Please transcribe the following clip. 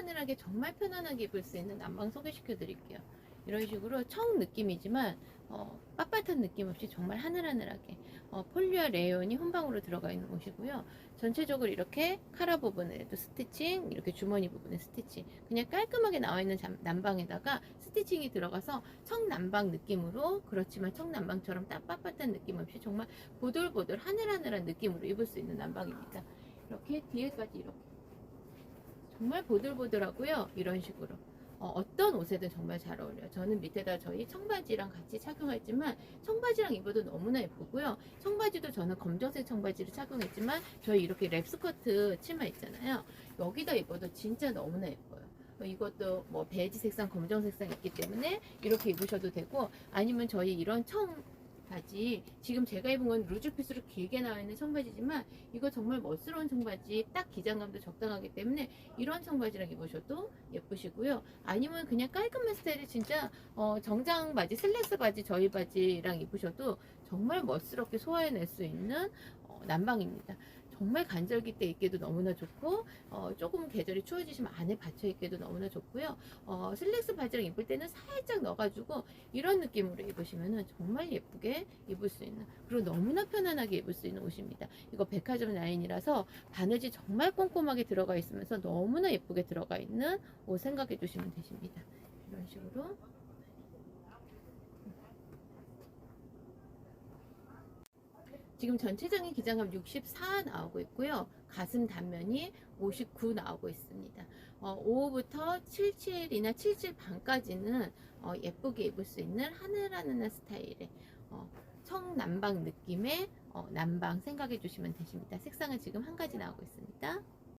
하늘하늘하게 정말 편안하게 입을 수 있는 남방 소개시켜 드릴게요. 이런 식으로 청 느낌이지만 어, 빳빳한 느낌 없이 정말 하늘하늘하게 어, 폴리아 레이온이 혼방으로 들어가 있는 옷이고요. 전체적으로 이렇게 카라 부분에도 스티칭, 이렇게 주머니 부분에 스티칭, 그냥 깔끔하게 나와 있는 잠- 남방에다가 스티칭이 들어가서 청남방 느낌으로 그렇지만 청남방처럼 딱 빳빳한 느낌 없이 정말 보들보들 하늘하늘한 느낌으로 입을 수 있는 남방입니다. 이렇게 뒤에까지 이렇게 정말 보들보들하고요. 이런 식으로. 어, 떤 옷에든 정말 잘 어울려요. 저는 밑에다 저희 청바지랑 같이 착용했지만 청바지랑 입어도 너무나 예쁘고요. 청바지도 저는 검정색 청바지를 착용했지만 저희 이렇게 랩스커트 치마 있잖아요. 여기다 입어도 진짜 너무나 예뻐요. 어, 이것도 뭐 베이지 색상, 검정 색상 있기 때문에 이렇게 입으셔도 되고 아니면 저희 이런 청 바지. 지금 제가 입은 건 루즈 핏으로 길게 나와 있는 청바지지만 이거 정말 멋스러운 청바지 딱 기장감도 적당하기 때문에 이런 청바지랑 입으셔도 예쁘시고요. 아니면 그냥 깔끔한 스타일이 진짜 어, 정장 바지 슬랙스 바지 저희 바지랑 입으셔도 정말 멋스럽게 소화해낼 수 있는 어, 난방입니다 정말 간절기 때 입기도 너무나 좋고 어, 조금 계절이 추워지시면 안에 받쳐 입기도 너무나 좋고요 어, 슬랙스 바지랑 입을 때는 살짝 넣어가지고 이런 느낌으로 입으시면 정말 예쁘게 입을 수 있는 그리고 너무나 편안하게 입을 수 있는 옷입니다. 이거 백화점 라인이라서 바느질 정말 꼼꼼하게 들어가 있으면서 너무나 예쁘게 들어가 있는 옷 생각해 주시면 되십니다. 이런 식으로 지금 전체적인 기장감 64 나오고 있고요. 가슴 단면이 59 나오고 있습니다. 어, 5부터 77이나 77 반까지는 어, 예쁘게 입을 수 있는 하늘하늘한 스타일의 어, 청남방 느낌의 어, 남방 생각해 주시면 되십니다. 색상은 지금 한 가지 나오고 있습니다.